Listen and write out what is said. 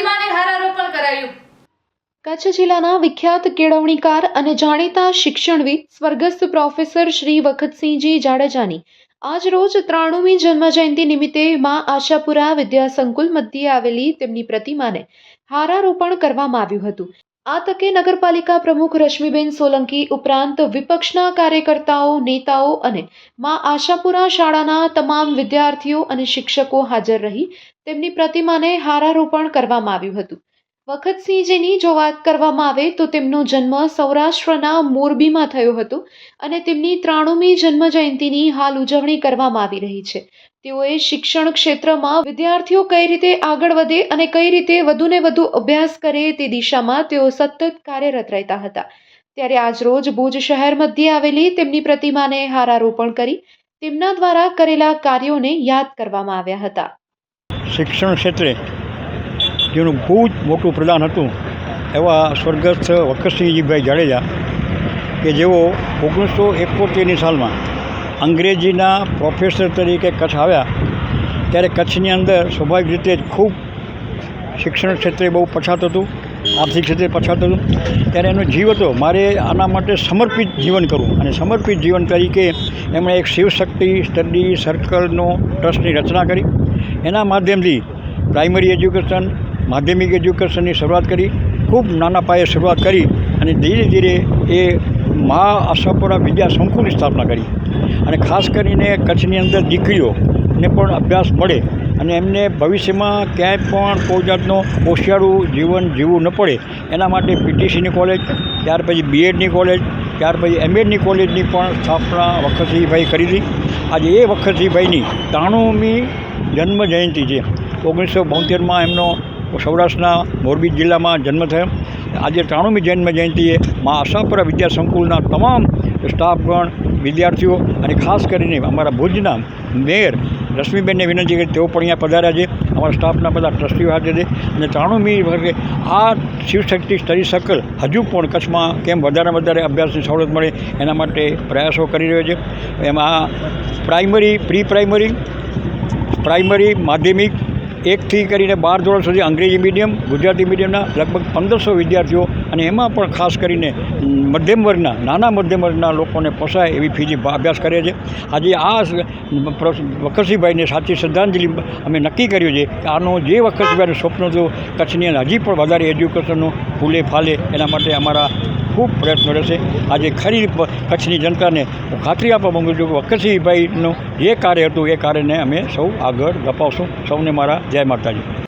પ્રતિમાને હારારોપણ કરાયું. કચ્છ જિલ્લાના વિખ્યાત કેળવણીકાર અને જાણીતા શિક્ષણવિદ સ્વર્ગસ્થ પ્રોફેસર શ્રી વખતસિંહજી જાડેજાની આજરોજ ત્રાણુમી જન્મજયંતિ નિમિત્તે માં આશાપુરા વિદ્યાસંકુલ મધ્યે આવેલી તેમની પ્રતિમાને હારારોપણ કરવામાં આવ્યું હતું. આ તકે નગરપાલિકા પ્રમુખ રશ્મિબેન સોલંકી ઉપરાંત વિપક્ષના કાર્યકર્તાઓ, નેતાઓ અને મા આશાપુરા શાળાના તમામ વિદ્યાર્થીઓ અને શિક્ષકો હાજર રહી તેમની પ્રતિમાને હારારોપણ કરવામાં આવ્યું હતું. વખતસિંહજીની જો વાત કરવામાં આવે તો તેમનો જન્મ સૌરાષ્ટ્રના મોરબીમાં થયો હતો અને તેમની ત્રાણુમી જન્મ જયંતિની હાલ ઉજવણી કરવામાં આવી રહી છે. તેઓએ શિક્ષણ ક્ષેત્રમાં વિદ્યાર્થીઓ કઈ રીતે આગળ વધે અને કઈ રીતે વધુને વધુ અભ્યાસ કરે તે દિશામાં તેઓ સતત કાર્યરત રહેતા હતા. ત્યારે આજરોજ ભુજ શહેર મધ્યે આવેલી તેમની પ્રતિમાને હારારોપણ કરી તેમના દ્વારા કરેલા કાર્યોને યાદ કરવામાં આવ્યા હતા. શિક્ષણ ક્ષેત્રે જેનું બહુ જ મોટું પ્રદાન હતું એવા સ્વર્ગસ્થ વખતસિંહજીભાઈ જાડેજા કે જેઓ ઓગણીસો એકોતેરની સાલમાં અંગ્રેજીના પ્રોફેસર તરીકે કચ્છ આવ્યા. ત્યારે કચ્છની અંદર સ્વાભાવિક રીતે જ ખૂબ શિક્ષણ ક્ષેત્રે બહુ પછાત હતું, આર્થિક ક્ષેત્રે પછાત હતું. ત્યારે એનો જીવ હતો, મારે આના માટે સમર્પિત જીવન કરવું. અને સમર્પિત જીવન તરીકે એમણે એક શિવશક્તિ સ્ટડી સર્કલનો ટ્રસ્ટની રચના કરી. એના માધ્યમથી પ્રાઇમરી એજ્યુકેશન માધ્યમિક એજ્યુકેશનની શરૂઆત કરી, ખૂબ નાના પાયે શરૂઆત કરી અને ધીરે ધીરે એ મહા આશાપુરા વિદ્યા સંકુલની સ્થાપના કરી. અને ખાસ કરીને કચ્છની અંદર દીકરીઓને પણ અભ્યાસ મળે અને એમને ભવિષ્યમાં ક્યાંય પણ કોઈ જાતનો હોશિયારું જીવન જીવવું ન પડે. એના માટે પીટીસીની કોલેજ, ત્યાર પછી બીએડની કોલેજ, ત્યાર પછી એમએડની કોલેજની પણ સ્થાપના વખતસિંહભાઈ કરી હતી. આજે એ વખતસિંહભાઈની ત્રાણુમી જન્મ જયંતિ છે. ઓગણીસો બોતેરમાં એમનો સૌરાષ્ટ્રના મોરબી જિલ્લામાં જન્મ થયો. આજે ત્રાણુમી જન્મ જયંતિએ મા આશાપુરા વિદ્યા સંકુલના તમામ સ્ટાફગણ, વિદ્યાર્થીઓ અને ખાસ કરીને અમારા ભુજના મેયર રશ્મિબેનને વિનંતી કરી તેઓ પણ અહીંયા પધાર્યા છે. અમારા સ્ટાફના બધા ટ્રસ્ટીઓ હાજર છે. અને ત્રાણુમી વર્ગે આ શિવશક્તિ સ્ટડી સર્કલ હજુ પણ કચ્છમાં કેમ વધારે વધારે અભ્યાસની સવલત મળે એના માટે પ્રયાસો કરી રહ્યો છે. એમાં પ્રાઇમરી પ્રી પ્રાઇમરી પ્રાઇમરી, માધ્યમિક એકથી કરીને બાર ધોરણ સુધી અંગ્રેજી મીડિયમ, ગુજરાતી મીડિયમના લગભગ પંદરસો વિદ્યાર્થીઓ અને એમાં પણ ખાસ કરીને મધ્યમ વર્ગના નાના મધ્યમ વર્ગના લોકોને પોસાય એવી ફીજી અભ્યાસ કરે છે આજે આ વખતસિંહભાઈને સાચી શ્રદ્ધાંજલિ અમે નક્કી કર્યું છે કે આનો જે વખતસિંહભાઈનું સ્વપ્ન હતું, કચ્છની હજી પણ વધારે એજ્યુકેશનનું ફૂલે ફાલે એના માટે અમારા ખૂબ પ્રયત્નો રહેશે આજે ખરી કચ્છની જનતાને હું ખાતરી આપવા માગું છું કે વકરસિંહભાઈનું જે કાર્ય હતું એ કાર્યને અમે સૌ આગળ ગપાવશું સૌને મારા જય માતાજી.